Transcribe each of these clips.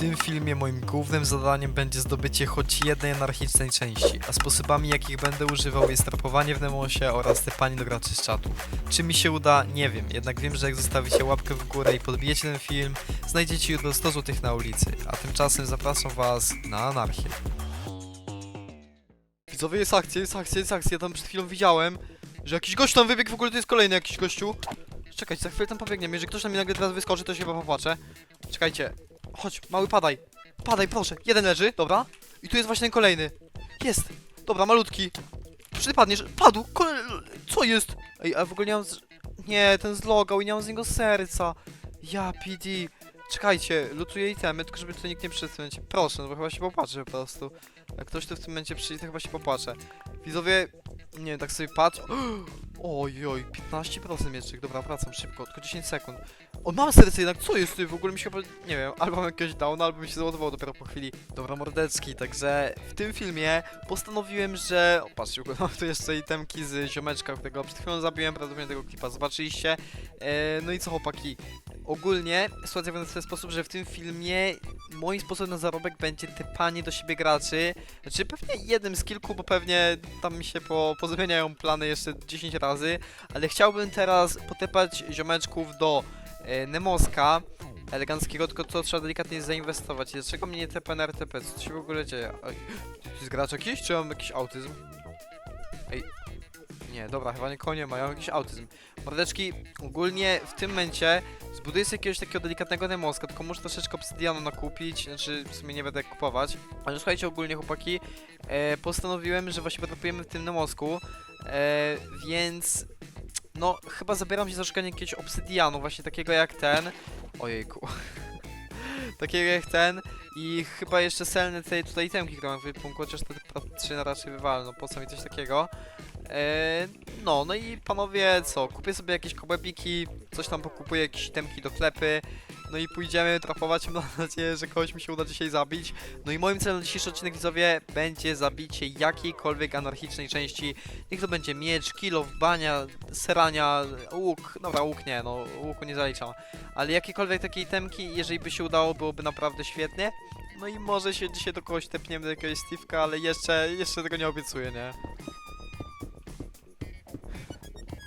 tym filmie moim głównym zadaniem będzie zdobycie choć jednej anarchicznej części, a sposobami jakich będę używał jest trapowanie w Nemosie oraz typanie do graczy z czatu. Czy mi się uda? Nie wiem, jednak wiem, że jak zostawicie łapkę w górę i podbijecie ten film, znajdziecie jutro 100 zł na ulicy, a tymczasem zapraszam was na anarchię. Widzowie, jest akcja, jest akcja, jest akcja, tam przed chwilą widziałem, że jakiś gość tam wybiegł, w ogóle to jest kolejny jakiś gościu. Czekajcie, za chwilę tam pobiegniemy, jeżeli ktoś tam mi nagle teraz wyskoczy, to się chyba popłaczę. Czekajcie, chodź, mały padaj, padaj proszę, jeden leży, dobra, i tu jest właśnie ten kolejny. Jest, dobra, malutki. Czy ty padniesz? Padł, kole... co jest? Ej, a w ogóle nie mam z... Nie, ten zlogał i nie mam z niego serca. Ja, PD. Czekajcie, lutuję itemy, tylko żeby tutaj nikt nie momencie. Proszę, no bo chyba się popłaczę po prostu. Jak ktoś tu w tym momencie przyjdzie, to chyba się popłaczę. Widzowie, nie tak sobie patrz. Oj, oj, 15% mieczyk, dobra, wracam szybko, tylko 10 sekund. O, mam serce jednak, co jest ty? W ogóle mi się nie wiem, albo mam jakiegoś downa, albo mi się załadowało dopiero po chwili. Dobra, mordeczki, także w tym filmie postanowiłem, że... O, patrzcie, mam tu jeszcze itemki z ziomeczka, którego przed chwilą zabiłem, prawdopodobnie tego klipa zobaczyliście. E, no i co, chłopaki? Ogólnie sytuacja wygląda w ten sposób, że w tym filmie moim sposobem na zarobek będzie typanie do siebie graczy. Znaczy pewnie jednym z kilku, bo pewnie tam mi się po, pozmieniają plany jeszcze 10 razy, ale chciałbym teraz potepać ziomeczków do Nemoska eleganckiego, tylko to trzeba delikatnie zainwestować. Dlaczego mnie nie tepa na RTP? Co się w ogóle dzieje? Ej, to jest gracz jakiś, czy mam jakiś autyzm? Ej, nie, dobra, chyba nie ma, ja mam jakiś autyzm. Mordeczki, ogólnie w tym momencie zbuduję sobie jakiegoś takiego delikatnego Nemoska, tylko muszę troszeczkę obsydianu nakupić, znaczy w sumie nie będę kupować. Ale słuchajcie, ogólnie chłopaki, e, postanowiłem, że właśnie potrapujemy w tym Nemosku, e, więc no chyba zabieram się za szukanie jakiegoś obsydianu, właśnie takiego jak ten. Ojejku. takiego jak ten i chyba jeszcze selne tej tutaj temki, które mam w wypunku, chociaż te trzy na raczej wywalę, no po co mi coś takiego. E, no, no i panowie, co, kupię sobie jakieś kobebiki, coś tam pokupuję, jakieś temki do klepy, no i pójdziemy trafować, mam nadzieję, że kogoś mi się uda dzisiaj zabić. No i moim celem na dzisiejszy odcinek, widzowie, będzie zabicie jakiejkolwiek anarchicznej części, niech to będzie miecz, kilo, bania, serania, łuk, dobra, łuk nie, no łuku nie zaliczam, ale jakiekolwiek takiej temki, jeżeli by się udało, byłoby naprawdę świetnie. No i może się dzisiaj do kogoś tepniemy, do jakiegoś Steve'ka, ale jeszcze, jeszcze tego nie obiecuję, nie?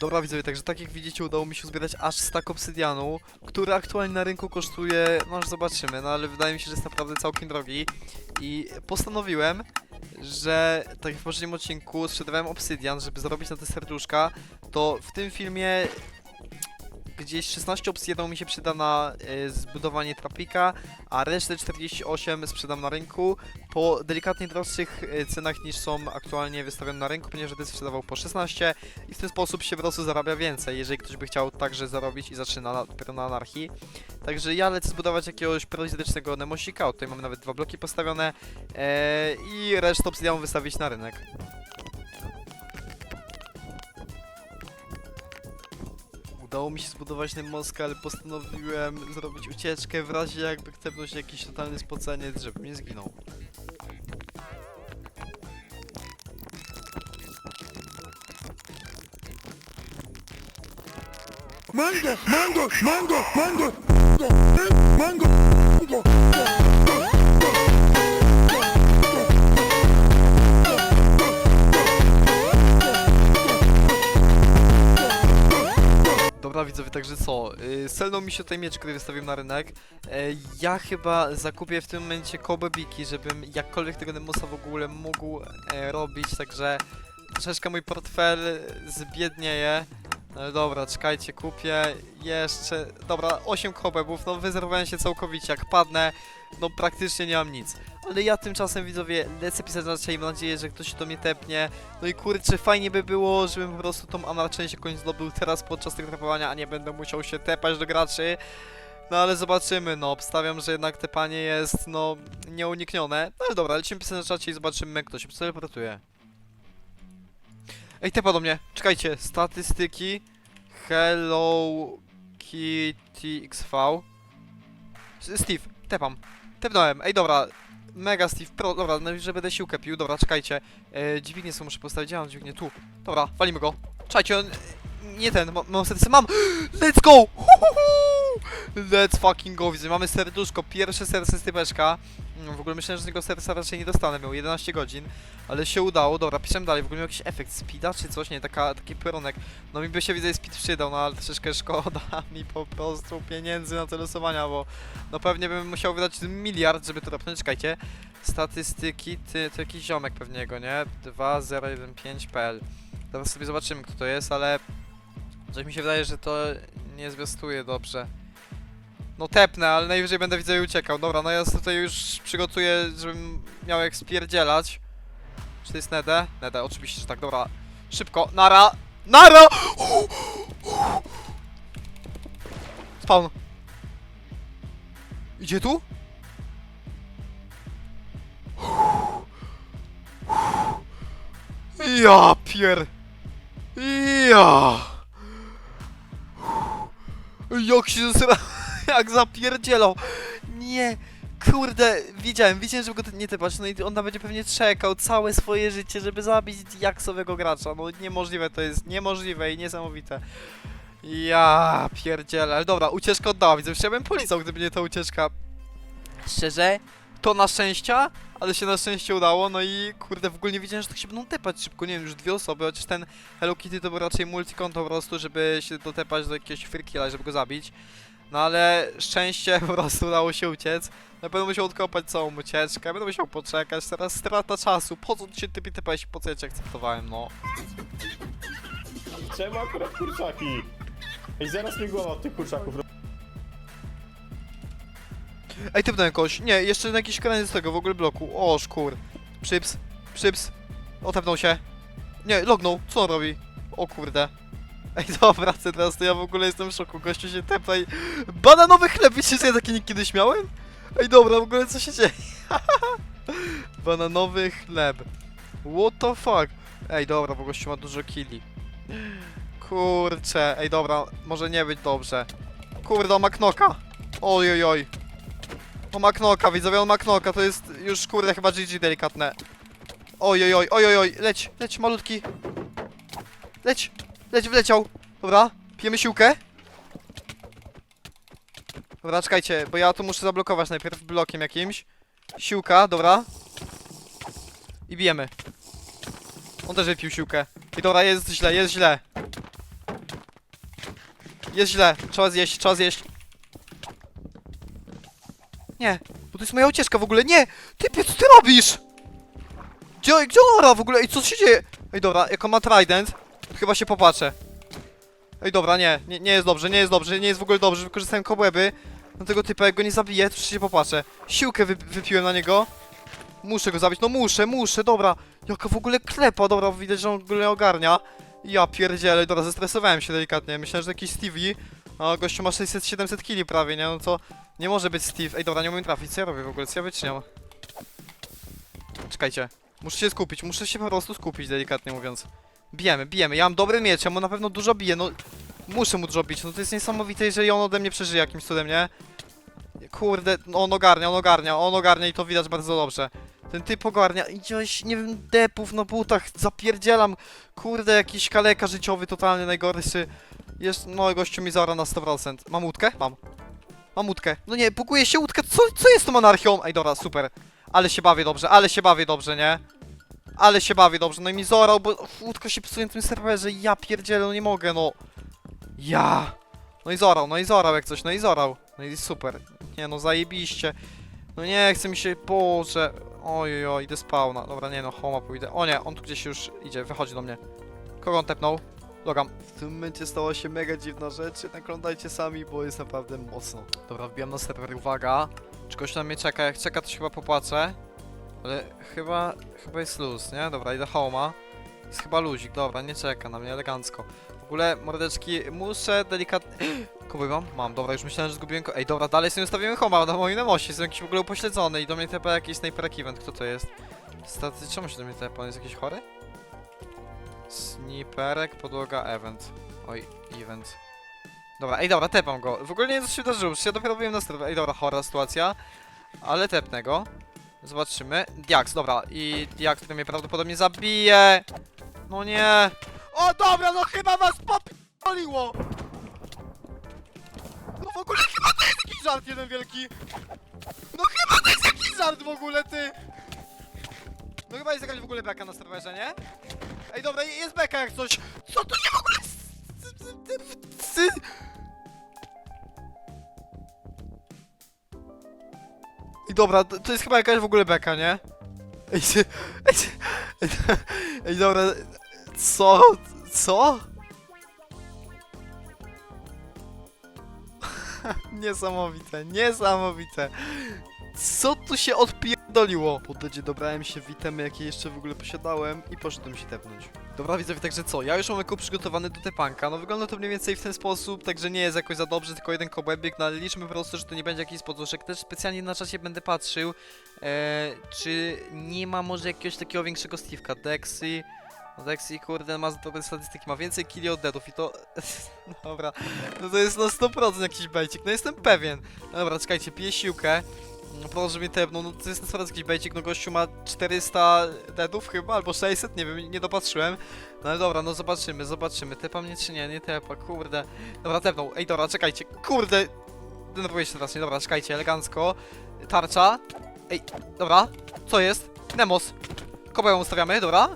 Dobra widzowie, także tak jak widzicie udało mi się uzbierać aż stack obsydianu, który aktualnie na rynku kosztuje, no aż zobaczymy, no ale wydaje mi się, że jest naprawdę całkiem drogi. I postanowiłem, że tak jak w poprzednim odcinku sprzedawałem obsydian, żeby zarobić na te serduszka, to w tym filmie gdzieś 16 obsydianu mi się przyda na e, zbudowanie trapika, a resztę 48 sprzedam na rynku po delikatnie droższych e, cenach niż są aktualnie wystawione na rynku, ponieważ będę sprzedawał po 16 i w ten sposób się po prostu zarabia więcej, jeżeli ktoś by chciał także zarobić i zaczyna na, dopiero na anarchii. Także ja lecę zbudować jakiegoś prozidycznego nemosika, tutaj mamy nawet dwa bloki postawione e, i resztę obsydianu wystawić na rynek. Udało mi się zbudować ten most, ale postanowiłem zrobić ucieczkę w razie jakby ktoś jakiś totalny spoceniec, żeby nie zginął. Mango, mango, mango, mango, mango, mango, mango. Widzowie, także co? Yy, selnął mi się tutaj miecz, który wystawiłem na rynek. E, ja chyba zakupię w tym momencie kobebiki, żebym jakkolwiek tego Nemosa w ogóle mógł e, robić, także troszeczkę mój portfel zbiednieje. No dobra, czekajcie, kupię jeszcze... Dobra, 8 kobebów, no wyzerowałem się całkowicie, jak padnę, no praktycznie nie mam nic. Ale ja tymczasem, widzowie, lecę pisać na i mam nadzieję, że ktoś do mnie tepnie. No i kurczę, fajnie by było, żebym po prostu tą anarczeń się końc zdobył teraz podczas tego trapowania, a nie będę musiał się tepać do graczy. No ale zobaczymy, no, obstawiam, że jednak tepanie jest, no, nieuniknione. No ale dobra, lecimy pisać na czacie i zobaczymy, kto się teleportuje. Ej, tepa do mnie, czekajcie, statystyki, Hello Kitty XV. Steve, tepam, tepnąłem, ej dobra, mega Steve, pro, dobra, no, że będę siłkę pił, dobra, czekajcie, e, dźwignię sobie muszę postawić, gdzie mam dźwignię, tu, dobra, walimy go, czekajcie, on, nie ten, ma- mam serce, mam, let's go! Let's fucking go, widzę, mamy serduszko, pierwsze serce z typeczka. No, w ogóle myślałem, że z niego serca raczej nie dostanę, miał 11 godzin, ale się udało, dobra, piszemy dalej, w ogóle miał jakiś efekt speeda czy coś, nie, taka, taki piorunek. No mi by się widzę speed przydał, no ale troszeczkę szkoda mi po prostu pieniędzy na te losowania, bo no pewnie bym musiał wydać miliard, żeby to dopnąć, czekajcie. Statystyki, ty, to jakiś ziomek pewnie jego, nie? 2015.pl Teraz sobie zobaczymy kto to jest, ale coś mi się wydaje, że to nie zwiastuje dobrze. No tepnę, ale najwyżej będę widzę i uciekał. Dobra, no ja tutaj już przygotuję, żebym miał jak spierdzielać. Czy to jest Nede? Nede, oczywiście, że tak, dobra. Szybko, nara! Nara! Spawn. Idzie tu? Ja pier... Ja... Jak się zasra... Jak zapierdzielał. Nie... Kurde, widziałem, widziałem, żeby go nie tepać, no i on tam będzie pewnie czekał całe swoje życie, żeby zabić jaksowego gracza. No niemożliwe to jest, niemożliwe i niesamowite. Ja pierdzielę, ale dobra, ucieczka oddała, widzę, już ja bym polizał, gdyby nie ta ucieczka. Szczerze, to na szczęścia, ale się na szczęście udało, no i kurde, w ogóle nie wiedziałem, że tak się będą tepać szybko, nie wiem, już dwie osoby, chociaż ten Hello Kitty to był raczej multikonto po prostu, żeby się dotepać do jakiegoś freakilla, żeby go zabić. No ale szczęście po prostu udało się uciec. Na pewno musiał odkopać całą ucieczkę, będę musiał poczekać, teraz strata czasu, po co się typie tepać, po co ja cię akceptowałem, no. Czemu akurat kurczaki? Ej, zaraz mi głowa od tych kurczaków. Ej, typnąłem kogoś, nie, jeszcze na jakiś koniec tego w ogóle bloku, o szkur. Przyps, przyps, otepnął się. Nie, lognął, co on robi? O kurde. Ej, dobra, co teraz to ja w ogóle jestem w szoku, gościu się tepa i... Bananowy chleb, wiecie, że ja taki kiedyś miałem? Ej, dobra, w ogóle co się dzieje? Bananowy chleb. What the fuck? Ej, dobra, bo gościu ma dużo killi. Kurczę, ej, dobra, może nie być dobrze. Kurde, on ma knoka. Oj, oj, oj. On ma knoka, widzowie, on ma knoka, to jest już, kurde, chyba GG delikatne. Oj, oj, oj, oj, oj, leć, leć, malutki. Leć, leć, wleciał. Dobra, pijemy siłkę. Dobra, czekajcie, bo ja tu muszę zablokować najpierw blokiem jakimś. Siłka, dobra. I bijemy. On też wypił siłkę. I dobra, jest źle, jest źle. Jest źle, trzeba zjeść, trzeba zjeść. Nie, bo to jest moja ucieczka w ogóle, nie! Typie, co ty robisz? Gdzie, gdzie ona w ogóle? Ej, co się dzieje? Ej, dobra, jak on ma trident, chyba się popatrzę. Ej, dobra, nie, nie, nie jest dobrze, nie jest dobrze, nie jest w ogóle dobrze, wykorzystałem kobłęby na tego typa, jak go nie zabiję, to się popatrzę. Siłkę wy, wypiłem na niego. Muszę go zabić, no muszę, muszę, dobra. Jaka w ogóle klepa, dobra, widać, że on w ogóle ogarnia. Ja pierdzielę, dobra, zestresowałem się delikatnie, myślałem, że jakiś Stevie, a gościu ma 600-700 kili prawie, nie, no to nie może być Steve. Ej, dobra, nie umiem trafić, co ja robię w ogóle, co ja wyczyniam? Czekajcie, muszę się skupić, muszę się po prostu skupić, delikatnie mówiąc. Bijemy, bijemy, ja mam dobry miecz, ja mu na pewno dużo biję, no... Muszę mu dużo bić, no to jest niesamowite, jeżeli on ode mnie przeżyje jakimś cudem, nie? Kurde, no on ogarnia, on ogarnia, on ogarnia i to widać bardzo dobrze. Ten typ ogarnia, idzieś, nie wiem, depów na butach, zapierdzielam, kurde, jakiś kaleka życiowy totalny, najgorszy. Jest, no gościu mi zara na 100%. Mam łódkę? Mam. Mam łódkę. No nie, buguje się łódkę, co, co jest tą anarchią? Ej, dobra, super. Ale się bawię dobrze, ale się bawię dobrze, nie? Ale się bawię dobrze, no i mi zorał, bo łódka się psuje na tym serwerze, ja pierdzielę, no nie mogę, no. Ja. No i zorał, no i zorał jak coś, no i zorał. No i super. Nie no, zajebiście. No nie, chce mi się, Boże. Oj, oj, idę spawna. Dobra, nie no, homa pójdę. O nie, on tu gdzieś już idzie, wychodzi do mnie. Kogo on tepnął? Logam. W tym momencie stała się mega dziwna rzecz, jednak oglądajcie sami, bo jest naprawdę mocno. Dobra, wbijam na serwer, uwaga. Czy ktoś na mnie czeka? Jak czeka, to się chyba popłaczę. Ale chyba, chyba jest luz, nie? Dobra, idę homa. Jest chyba luzik, dobra, nie czeka na mnie, elegancko. W ogóle, mordeczki, muszę delikatnie... Kogo mam? Mam, dobra, już myślałem, że zgubiłem ko... Ej, dobra, dalej sobie ustawiłem homa na moim nemosie, jestem jakiś w ogóle upośledzony i do mnie tepa jakiś sniper event, kto to jest? Staty, czemu się do mnie tepa? On jest jakiś chory? Sniperek, podłoga, event. Oj, event. Dobra, ej, dobra, tepam go. W ogóle nie wiem, co się wydarzyło, przecież ja dopiero byłem na strefie. Ej, dobra, chora sytuacja. Ale tepnę go. Zobaczymy. Diax, dobra. I Diax, który mnie prawdopodobnie zabije. No nie. O, dobra, no chyba was popioliło. No w ogóle chyba to jest jakiś żart jeden wielki! No chyba to jest jakiś żart w ogóle, ty! No chyba jest jakaś w ogóle beka na serwerze, nie? Ej, dobra, jest beka jak coś! Co to się w ogóle... dobra, to, jest chyba jakaś w ogóle beka, nie? Ej, ej, ej, ej dobra, co? Co? Niesamowite, niesamowite. Co tu się odpierdoliło? Po dodzie dobrałem się w itemy, jakie jeszcze w ogóle posiadałem i poszedłem się tepnąć. Dobra widzowie, także co? Ja już mam jako przygotowany do tepanka. No wygląda to mniej więcej w ten sposób, także nie jest jakoś za dobrze, tylko jeden kobłębik, no ale liczmy po prostu, że to nie będzie jakiś poduszek. Też specjalnie na czasie będę patrzył, e, czy nie ma może jakiegoś takiego większego Steve'ka. Dexy, no Dexy kurde ma dobre statystyki, ma więcej killi od deadów i to... Dobra, no to jest na 100% jakiś bejcik, no jestem pewien. No dobra, czekajcie, piję siłkę. No mnie tepnął, no to jest na 100% jakiś bejcik, no gościu ma 400 deadów chyba, albo 600, nie wiem, nie dopatrzyłem. No ale dobra, no zobaczymy, zobaczymy. Tepa mnie czy nie, nie tepa, kurde. Dobra, tepnął. Ej, dobra, czekajcie, kurde. Denerwuję się teraz, nie, dobra, czekajcie, elegancko. Tarcza. Ej, dobra, co jest? Nemos. Kobełę ustawiamy, dobra.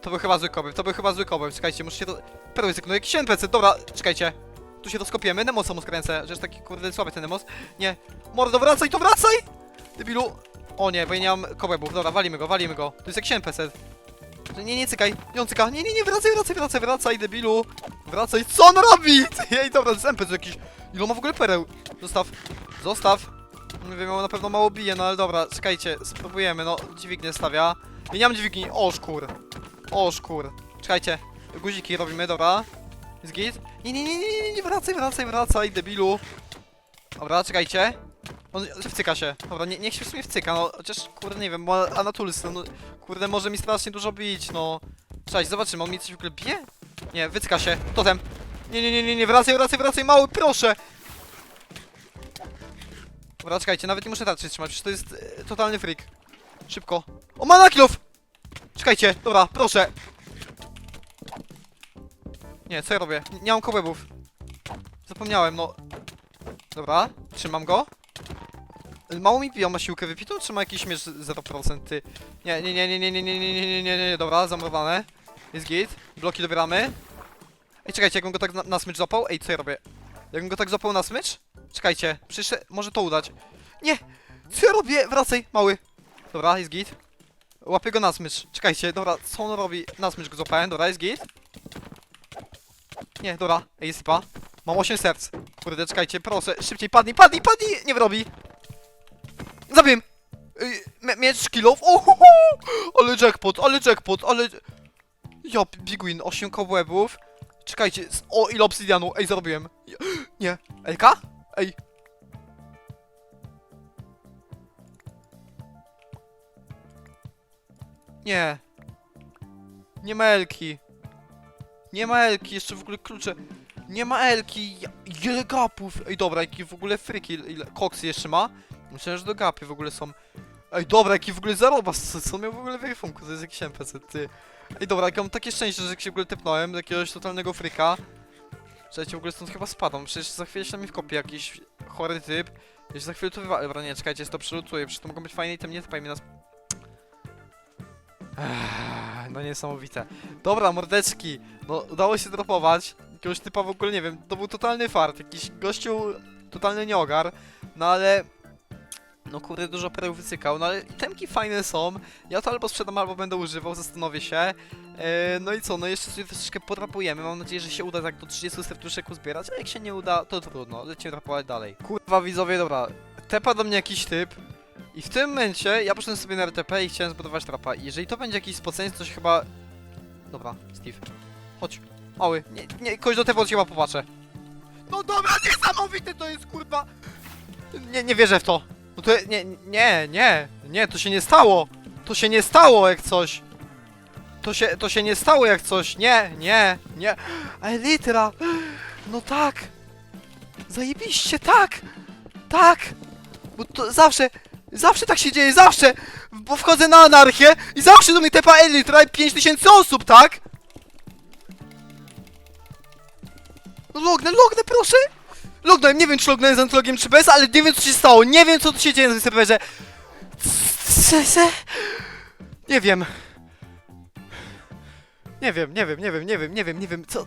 To był chyba zły kobeł, to był chyba zły kobeł, czekajcie, muszę się to... Perły no jakiś NPC, dobra, czekajcie. Tu się to skopiemy, Nemosa mu skręcę, że jest taki kurde słaby ten Nemos. Nie, mordo, wracaj, to wracaj! Debilu. O nie, bo ja nie mam kobebów, dobra, walimy go, walimy go. To jest jakiś NPC. Nie, nie cykaj, nie on cyka, nie, nie, nie, wracaj, wracaj, wracaj, wracaj, debilu. Wracaj, co on robi? Ej, dobra, to jest NPC jakiś. Ile ma w ogóle pereł? Zostaw, zostaw. Nie wiem, on na pewno mało bije, no ale dobra, czekajcie, spróbujemy, no, dźwignię stawia. Ja nie mam dźwigni, o szkur. O szkur. Czekajcie, guziki robimy, dobra. Jest git? Nie, nie, nie, nie, nie, nie, wracaj, wracaj, wracaj, debilu. Dobra, czekajcie. On wcyka się. Dobra, nie, niech się w sumie wcyka, no chociaż kurde nie wiem, bo Anatulus, no kurde może mi strasznie dużo bić, no. Cześć, zobaczymy, on mi coś w ogóle bije? Nie, wycyka się, totem. Nie, nie, nie, nie, nie, wracaj, wracaj, wracaj, mały, proszę! Dobra, czekajcie, nawet nie muszę tarczy trzymać, przecież to jest e, totalny freak. Szybko. O, ma nakilof! Czekajcie, dobra, proszę. Nie, co ja robię? Nie, nie mam kobłębów. Zapomniałem, no. Dobra, trzymam go. Mało mi piją, ma siłkę wypitą, czy ma jakiś mierz 0%? Ty. Nie, nie, nie, nie, nie, nie, nie, nie, nie, nie, nie, nie, dobra, zamurowane. Jest git. Bloki dobieramy. Ej, czekajcie, jakbym go tak na, na smycz złapał? Ej, co ja robię? Jakbym go tak złapał na smycz? Czekajcie, przecież może to udać. Nie! Co ja robię? Wracaj, mały. Dobra, jest git. Łapię go na smycz. Czekajcie, dobra, co on robi? Na smycz go złapałem, dobra, jest git. Nie, dobra, jest lipa. Mam 8 serc. Kurde, czekajcie, proszę, szybciej, padnij, padnij, padnij! Nie! Ej, mie- Miecz kilof, ohoho! Ale jackpot, ale jackpot, ale... Ja, biguin, 8 kobłębów. Czekajcie, o, ile obsydianu, ej, zarobiłem. Nie, Elka? Ej. Nie. Nie ma Elki. Nie ma Elki, jeszcze w ogóle klucze. Nie ma Elki, ile gapów. Ej, dobra, jaki w ogóle fryki, ile koksy jeszcze ma? Myślałem, że do gapy w ogóle są. Ej, dobra, jaki w ogóle zaroba, co, co miał w ogóle w ekwipunku, to jest jakiś NPC, ty. Ej, dobra, jak mam takie szczęście, że się w ogóle tepnąłem do jakiegoś totalnego fryka. Czekajcie, w ogóle stąd chyba spadam, przecież za chwilę się na mnie wkopie jakiś chory typ. Się za chwilę to wywalę, dobra, nie, czekajcie, to przelutuję, przecież to mogą być fajne i tam nie mnie nas... Ech, No niesamowite. Dobra, mordeczki, no udało się dropować. Jakiegoś typa w ogóle, nie wiem, to był totalny fart, jakiś gościu, totalny nieogar, no ale... No kurde, dużo pereł wycykał, no ale temki fajne są. Ja to albo sprzedam, albo będę używał, zastanowię się. E, no i co, no jeszcze sobie troszeczkę podrapujemy. Mam nadzieję, że się uda tak do 30 serduszek uzbierać, a jak się nie uda, to trudno. Lecimy drapować dalej. Kurwa widzowie, dobra. Tepa do mnie jakiś typ. I w tym momencie ja poszedłem sobie na RTP i chciałem zbudować trapa. I jeżeli to będzie jakiś spocenie, to się chyba... Dobra, Steve. Chodź. Mały. Nie, nie, kogoś do tego chyba popatrzę. No dobra, niesamowite to jest, kurwa! Nie, nie wierzę w to. No to nie, nie, nie, nie, to się nie stało. To się nie stało jak coś. To się, to się nie stało jak coś. Nie, nie, nie. Elytra. No tak. Zajebiście, tak. Tak. Bo to zawsze, zawsze tak się dzieje, zawsze. Bo wchodzę na anarchię i zawsze do mnie tepa Elytra i 5000 osób, tak? No lognę, lognę, proszę. Lognąłem, nie wiem czy lognąłem z antologiem czy bez, ale nie wiem co się stało, nie wiem co tu się dzieje na tym serwerze. Se- se- Nie wiem. Nie wiem, nie wiem, nie wiem, nie wiem, nie wiem, nie wiem, co...